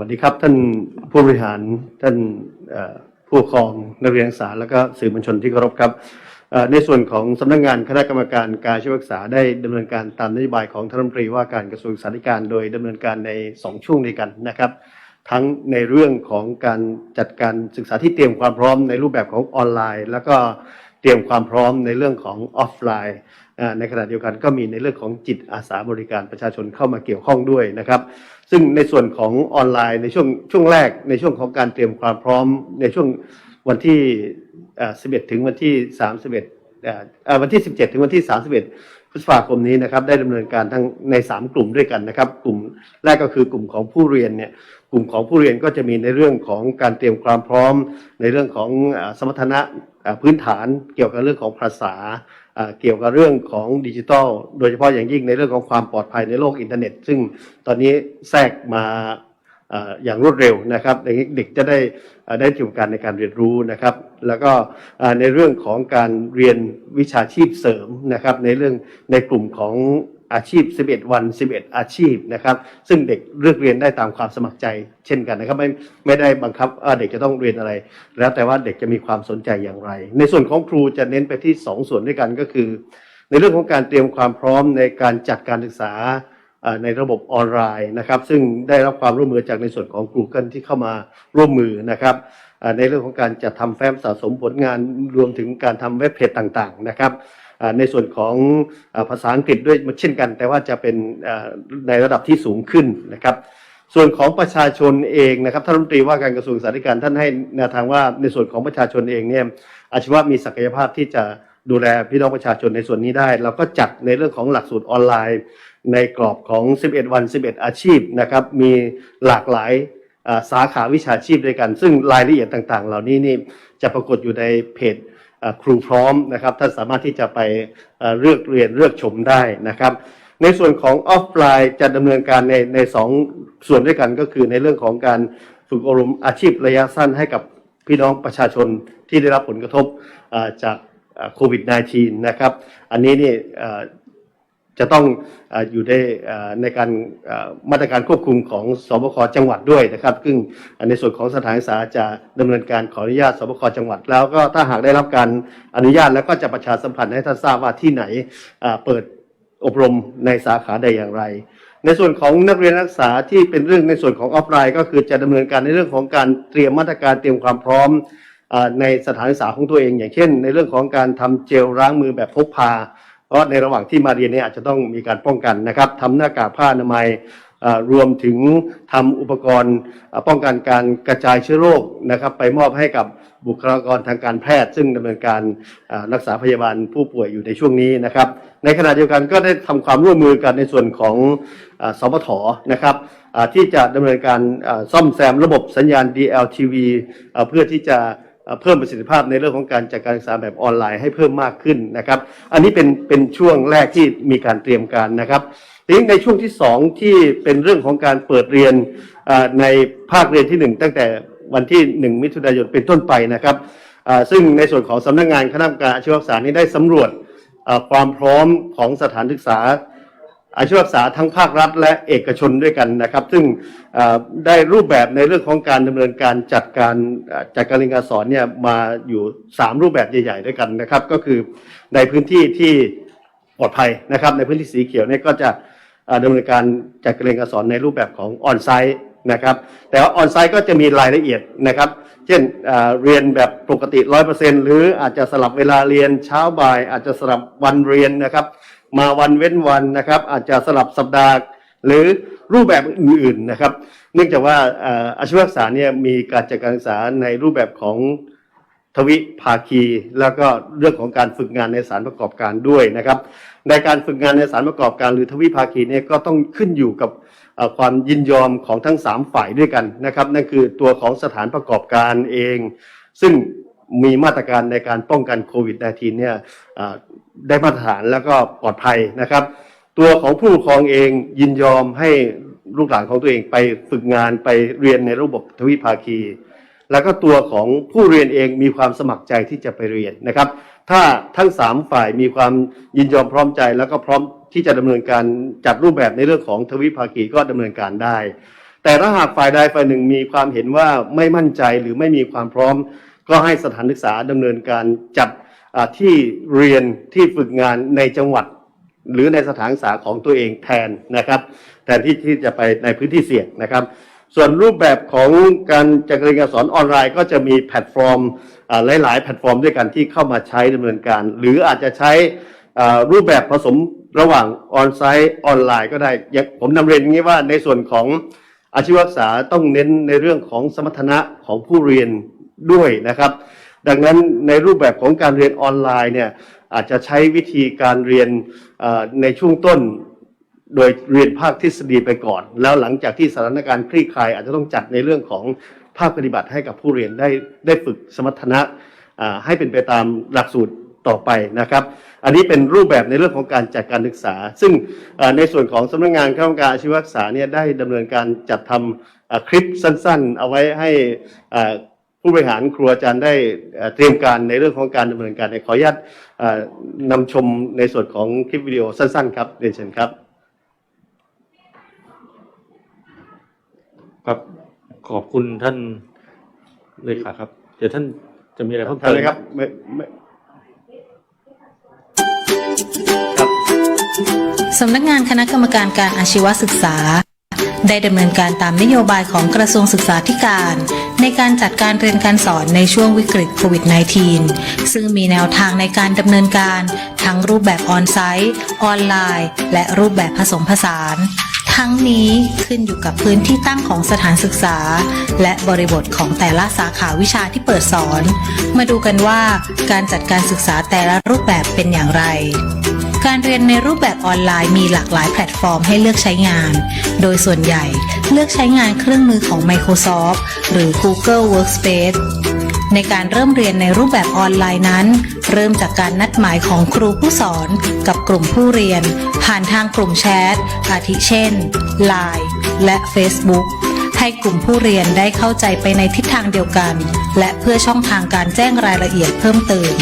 วัสดีครับท่านผู้บริหารท่านผู้ปกครองนักเรียนนักศึกษาแล้วก็สื่อมวลชนที่เคารพครับในส่วนของสำนักงานคณะกรรมการการชีวยศึกษาได้ดำเนินการตามนโยบายของท่านรัฐมนตรีว่าการกระทรวงศึกษาธิการโดยดำเนินการใน 2 ช่วงด้วยกันนะครับ ทั้งในเรื่องของการจัดการศึกษาที่เตรียมความพร้อมในรูปแบบของออนไลน์ แล้วก็เตรียมความพร้อมในเรื่องของออฟไลน์ ในขณะเดียวกันก็มีในเรื่องของจิตอาสาบริการประชาชนเข้ามาเกี่ยวข้องด้วยนะครับ ซึ่งในส่วนของออนไลน์ในช่วงช่วงแรกในช่วงของการเตรียมความพร้อมในช่วงวันที่ 11 ถึงวันที่ 31วันที่ 17 ถึงวันที่ 31 พฤษภาคมนี้นะครับได้ดำเนินการทั้งใน 3 กลุ่มด้วยกันนะครับ กลุ่มแรกก็คือกลุ่มของผู้เรียนเนี่ยกลุ่มของผู้เรียนก็จะมีในเรื่องของการเตรียมความพร้อม ในเรื่องของสมรรถนะพื้นฐานเกี่ยวกับเรื่องของภาษา เกี่ยวกับเรื่องของดิจิทัลโดยเฉพาะอย่างยิ่งในเรื่องของความปลอดภัยในโลกอินเทอร์เน็ต ซึ่งตอนนี้แทรกมาอย่างรวดเร็วนะครับเด็กจะได้ได้ประสบการณ์ในการเรียนรู้นะครับ แล้วก็ในเรื่องของการเรียนวิชาชีพเสริมนะครับในเรื่องในกลุ่มของ อาชีพ 11 วัน 11 อาชีพนะครับ ซึ่งเด็กเลือกเรียนได้ตามความสมัครใจเช่นกันนะครับไม่ไม่ได้บังคับเด็กจะต้องเรียนอะไร แล้วแต่ว่าเด็กจะมีความสนใจอย่างไร ในส่วนของครูจะเน้นไปที่ 2 ส่วนด้วยกันก็คือ ในเรื่องของการเตรียมความพร้อมในการจัดการศึกษาในระบบออนไลน์นะครับ ซึ่งได้รับความร่วมมือจากในส่วนของ Google ที่เข้ามาร่วมมือนะครับในเรื่องของการจัดทำแฟ้มสะสมผลงานรวมถึงการทำเว็บเพจต่างๆนะครับ ในส่วนของภาษาอังกฤษด้วยเช่นกัน แต่ว่าจะเป็นในระดับที่สูงขึ้นนะครับ ส่วนของประชาชนเองนะครับท่านรัฐมนตรีว่าการกระทรวงสาธารณสุขท่านให้แนวทางว่าในส่วนของประชาชนเองเนี่ยอาชีวะมีศักยภาพที่จะดูแลพี่น้องประชาชนในส่วนนี้ได้ เราก็จัดในเรื่องของหลักสูตรออนไลน์ ในกรอบของ 11 วัน 11 อาชีพนะครับมีหลากหลาย สาขาวิชาชีพด้วยกัน ซึ่งรายละเอียดต่างๆ เหล่านี้นี่จะปรากฏอยู่ในเพจครูพร้อมนะครับท่านสามารถที่จะไปเลือกเรียนเลือกชมได้นะครับ ในส่วนของออฟไลน์จะดำเนินการในในสองส่วนด้วยกันก็คือในเรื่องของการฝึกอบรมอาชีพระยะสั้นให้กับพี่น้องประชาชนที่ได้รับผลกระทบจากโควิด -19 นะครับ อันนี้นี่ จะต้องออยู่ในในการมาตรการควบคุมของสบคจังหวัดด้วยนะครับ ซึ่งในส่วนของสถานศึกษาจะดำเนินการขออนุญาตสบคจังหวัด แล้วก็ถ้าหากได้รับการอนุญาตแล้วก็จะประชาสัมพันธ์ให้ท่านทราบว่าที่ไหนเปิดอบรมในสาขาใดอย่างไร ในส่วนของนักเรียนนักศึกษาที่เป็นเรื่องในส่วนของออฟไลน์ ก็คือจะดำเนินการในเรื่องของการเตรียมมาตรการเตรียมความพร้อมในสถานศึกษาของตัวเอง อย่างเช่น ในเรื่องของการทำเจลล้างมือแบบพกพา เพราะในระหว่างที่มาเรียนเนี่ยอาจจะต้องมีการป้องกันนะครับทำหน้ากากผ้าอนามัยรวมถึงทำอุปกรณ์ป้องกันการกระจายเชื้อโรคนะครับ ไปมอบให้กับบุคลากรทางการแพทย์ ซึ่งดำเนินการรักษาพยาบาลผู้ป่วยอยู่ในช่วงนี้นะครับ ในขณะเดียวกันก็ได้ทำความร่วมมือกันในส่วนของอสปทนะครับที่จะดำเนินการซ่อมแซมระบบสัญญาณ DLTV เพื่อที่จะ เพิ่มประสิทธิภาพในเรื่องของการจัดการศึกษาแบบออนไลน์ให้เพิ่มมากขึ้นนะครับ อันนี้เป็นเป็นช่วงแรกที่มีการเตรียมการนะครับทีนี้ในช่วงที่สองที่เป็นเรื่องของการเปิดเรียนในภาคเรียนที่หนึ่งตั้งแต่วันที่หนึ่งมิถุนายนเป็นต้นไปนะครับซึ่งในส่วนของสำนักงานคณะกรรมการอาชีวศึกษานี้ได้สำรวจความพร้อมของสถานศึกษา อาชีวศึกษาทั้งภาครัฐและเอกชนด้วยกันนะครับ ซึ่งได้รูปแบบในเรื่องของการดำเนินการจัดการจัดการเรียนการสอนเนี่ยมาอยู่ 3 รูปแบบใหญ่ ๆ ด้วยกันนะครับ ก็คือในพื้นที่ที่ปลอดภัยนะครับ ในพื้นที่สีเขียวเนี่ยก็จะเอ่อดำเนินการจัดการเรียนการสอนในรูปแบบของออนไซต์นะครับ แต่ว่าออนไซต์ก็จะมีรายละเอียดนะครับ เช่นเรียนแบบปกติร้อยเปอร์เซ็นหรืออาจจะสลับเวลาเรียนเช้าบ่าย อาจจะสลับวันเรียนนะครับ มาวันเว้นวันนะครับ อาจจะสลับสัปดาห์หรือรูปแบบอื่นๆนะครับ เนื่องจากว่าอาชีวศึกษาเนี่ยมีการจัดการศึกษาในรูปแบบของทวิภาคี แล้วก็เรื่องของการฝึกงานในสารประกอบการด้วยนะครับ ในการฝึกงานในสารประกอบการ หรือทวิภาคีเนี่ยก็ต้องขึ้นอยู่กับความยินยอมของทั้ง 3 ฝ่ายด้วยกันนะครับ นั่นคือตัวของสถานประกอบการเอง ซึ่ง มีมาตรการในการป้องกันโควิด -19 เนี่ยได้มาตรฐานแล้วก็ปลอดภัยนะครับ ตัวของผู้ปกครองเองยินยอมให้ลูกหลานของตัวเองไปฝึกงานไปเรียนในระบบทวิภาคี แล้วก็ตัวของผู้เรียนเองมีความสมัครใจที่จะไปเรียนนะครับ ถ้าทั้งสามฝ่ายมีความยินยอมพร้อมใจ แล้วก็พร้อมที่จะดำเนินการจัดรูปแบบในเรื่องของทวิภาคีก็ดำเนินการได้ แต่ถ้าหากฝ่ายใดฝ่ายหนึ่งมีความเห็นว่าไม่มั่นใจหรือไม่มีความพร้อม ก็ให้สถานศึกษาดำเนินการจัดที่เรียนที่ฝึกงานในจังหวัด หรือในสถานศึกษาของตัวเองแทนนะครับ แทนที่ที่จะไปในพื้นที่เสี่ยงนะครับ ส่วนรูปแบบของการจัดการเรียนการสอนออนไลน์ ก็จะมีแพลตฟอร์มหลาย ๆ แพลตฟอร์มด้วยกันที่เข้ามาใช้ดำเนินการ หรืออาจจะใช้รูปแบบผสมระหว่างออนไซต์ออนไลน์ก็ได้ผมนำเรียนอย่างนี้ว่าในส่วนของอาชีวศึกษาต้องเน้นในเรื่องของสมรรถนะของผู้เรียน ด้วยนะครับ ดังนั้นในรูปแบบของการเรียนออนไลน์เนี่ยอาจจะใช้วิธีการเรียนในช่วงต้น โดยเรียนภาคทฤษฎีไปก่อน แล้วหลังจากที่สถานการณ์คลี่คลาย อาจจะต้องจัดในเรื่องของภาคปฏิบัติให้กับผู้เรียนได้ได้ฝึกสมรรถนะให้เป็นไปตามหลักสูตรต่อไปนะครับ อันนี้เป็นรูปแบบในเรื่องของการจัดการศึกษา ซึ่งในส่วนของสำนักงานคณะกรรมการอาชีวศึกษาเนี่ยได้ดำเนินการจัดทำอ่าคลิปสั้น ๆ เอาไว้ให้อ่า ผู้บริหารครูอาจารย์ได้เอ่อเตรียมการในเรื่องของการดำเนินการในขออนุญาตเอ่อนำชมในส่วนของคลิปวิดีโอสั้น ๆ ครับเรียนเชิญครับ ครับขอบคุณท่านเลขาครับ เดี๋ยวท่านจะมีอะไรเพิ่มเชิญเติมเลยครับไม่ไม่ครับสำนักงานคณะกรรมการการอาชีวศึกษา ได้ดำเนินการตามนโยบายของกระทรวงศึกษาธิการ ในการจัดการเรียนการสอนในช่วงวิกฤตโควิด -19 ซึ่งมีแนวทางในการดำเนินการทั้งรูปแบบออนไซต์ ออนไลน์ และรูปแบบผสมผสาน ทั้งนี้ขึ้นอยู่กับพื้นที่ตั้งของสถานศึกษา และบริบทของแต่ละสาขาวิชาที่เปิดสอน มาดูกันว่าการจัดการศึกษาแต่ละรูปแบบเป็นอย่างไร การเรียนในรูปแบบออนไลน์มีหลากหลายแพลตฟอร์มให้เลือกใช้งาน โดยส่วนใหญ่เลือกใช้งานเครื่องมือของ Microsoft หรือ Google Workspace ในการเริ่มเรียนในรูปแบบออนไลน์นั้น เริ่มจากการนัดหมายของครูผู้สอนกับกลุ่มผู้เรียน ผ่านทางกลุ่มแชทอาทิเช่น Line และ Facebook ให้กลุ่มผู้เรียนได้เข้าใจไปในทิศทางเดียวกัน และเพื่อช่องทางการแจ้งรายละเอียดเพิ่มเติม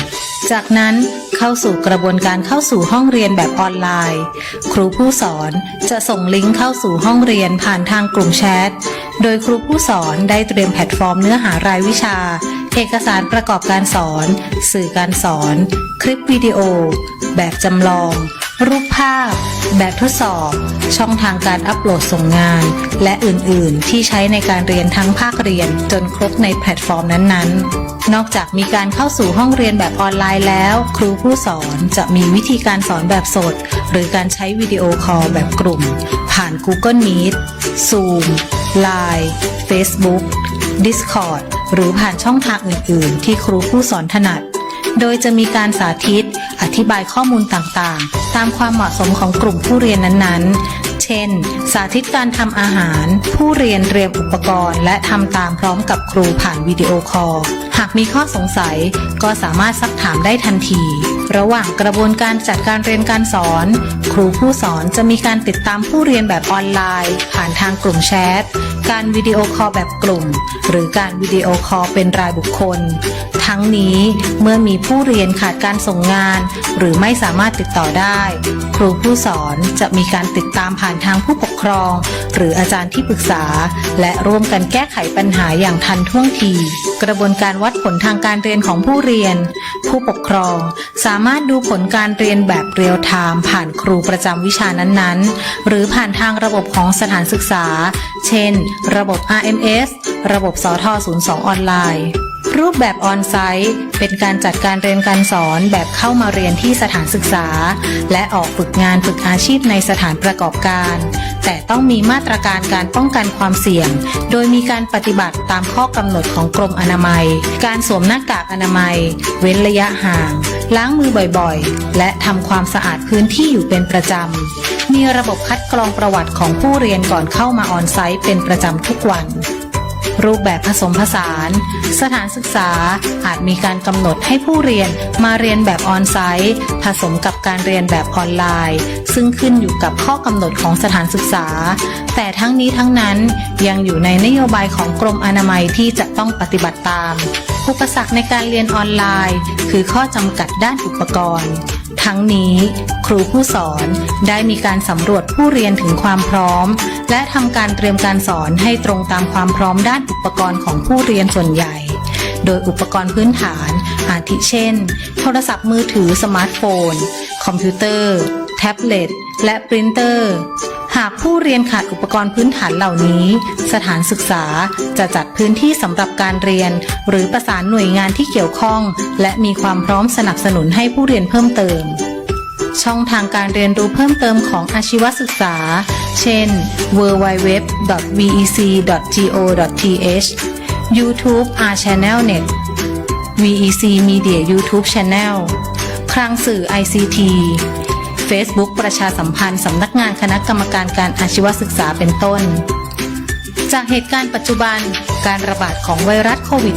จากนั้น เข้าสู่กระบวนการเข้าสู่ห้องเรียนแบบออนไลน์ ครูผู้สอนจะส่งลิงก์เข้าสู่ห้องเรียนผ่านทางกลุ่มแชท โดยครูผู้สอนได้เตรียมแพลตฟอร์มเนื้อหารายวิชา เอกสารประกอบการสอน สื่อการสอน คลิปวิดีโอ แบบจำลอง รูปภาพ แบบทดสอบ ช่องทางการอัปโหลดส่งงาน และอื่นๆ ที่ใช้ในการเรียนทั้งภาคเรียนจนครบในแพลตฟอร์มนั้นๆ นอกจากมีการเข้าสู่ห้องเรียนแบบออนไลน์แล้ว ครูผู้สอนจะมีวิธีการสอนแบบสด หรือการใช้วิดีโอคอลแบบกลุ่ม ผ่าน Google Meet Zoom Line Facebook Discord หรือผ่านช่องทางอื่น ๆ ที่ครูผู้สอนถนัด โดยจะมีการสาธิต อธิบายข้อมูลต่างๆ ตามความเหมาะสมของกลุ่มผู้เรียนนั้นๆ เช่น สาธิตการทำอาหาร ผู้เรียนเตรียมอุปกรณ์ และทำตามพร้อมกับครูผ่านวิดีโอคอล หากมีข้อสงสัยก็สามารถซักถามได้ทันที ระหว่างกระบวนการจัดการเรียนการสอน ครูผู้สอนจะมีการติดตามผู้เรียนแบบออนไลน์ ผ่านทางกลุ่มแชท การวิดีโอคอลแบบกลุ่ม หรือการวิดีโอคอลเป็นรายบุคคล ทั้งนี้เมื่อมีผู้เรียนขาดการส่งงาน หรือไม่สามารถติดต่อได้ ครูผู้สอนจะมีการติดตามผ่านทางผู้ปกครอง หรืออาจารย์ที่ปรึกษา และร่วมกันแก้ไขปัญหาอย่างทันท่วงที กระบวนการวัดผลทางการเรียนของผู้เรียน ผู้ปกครอง สามารถดูผลการเรียนแบบเรียลไทม์ผ่านครูประจำวิชานั้นๆ หรือผ่านทางระบบของสถานศึกษา เช่น ระบบ RMS ระบบสท02 ออนไลน์ รูปแบบออนไซต์เป็นการจัดการเรียนการสอนแบบเข้ามาเรียนที่สถานศึกษา และออกฝึกงานฝึกอาชีพในสถานประกอบการ แต่ต้องมีมาตรการการป้องกันความเสี่ยง โดยมีการปฏิบัติตามข้อกำหนดของกรมอนามัย การสวมหน้ากากอนามัย เว้นระยะห่าง ล้างมือบ่อยๆ และทำความสะอาดพื้นที่อยู่เป็นประจำมีระบบคัดกรองประวัติของผู้เรียนก่อนเข้ามาออนไซต์เป็นประจำทุกวัน รูปแบบผสมผสาน สถานศึกษาอาจมีการกำหนดให้ผู้เรียนมาเรียนแบบออนไซต์ผสมกับการเรียนแบบออนไลน์ ซึ่งขึ้นอยู่กับข้อกำหนดของสถานศึกษา แต่ทั้งนี้ทั้งนั้นยังอยู่ในนโยบายของกรมอนามัยที่จะต้องปฏิบัติตาม อุปสรรคในการเรียนออนไลน์ คือข้อจำกัดด้านอุปกรณ์ ทั้งนี้ครูผู้สอนได้มีการสำรวจผู้เรียนถึงความพร้อม และทำการเตรียมการสอนให้ตรงตามความพร้อมด้านอุปกรณ์ของผู้เรียนส่วนใหญ่ โดยอุปกรณ์พื้นฐานอาทิเช่น โทรศัพท์มือถือสมาร์ทโฟน คอมพิวเตอร์ ท็บเล็ต และปรินเตอร์ หากผู้เรียนขาดอุปกรณ์พื้นฐานเหล่านี้ สถานศึกษาจะจัดพื้นที่สำหรับการเรียน หรือประสานหน่วยงานที่เกี่ยวข้อง และมีความพร้อมสนับสนุนให้ผู้เรียนเพิ่มเติม ช่องทางการเรียนรู้เพิ่มเติมของอาชีวศึกษา เช่น www.vec.go.th YouTube R Channel Net VEC Media YouTube Channel คลังสื่อ ICT Facebook ประชาสัมพันธ์สำนักงานคณะกรรมการการอาชีวศึกษาเป็นต้น จากเหตุการณ์ปัจจุบันการระบาดของไวรัสโควิด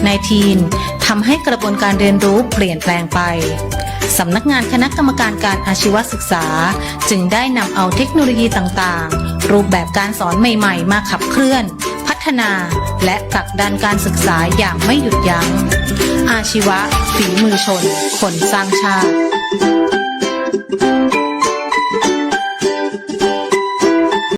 -19 ทำให้กระบวนการเรียนรู้เปลี่ยนแปลงไปสำนักงานคณะกรรมการการอาชีวศึกษา จึงได้นำเอาเทคโนโลยีต่างๆ รูปแบบการสอนใหม่ๆ มาขับเคลื่อน พัฒนา และผลักดันการศึกษาอย่างไม่หยุดยัง้ง อาชีวะฝีมือชน คนสร้างชาติ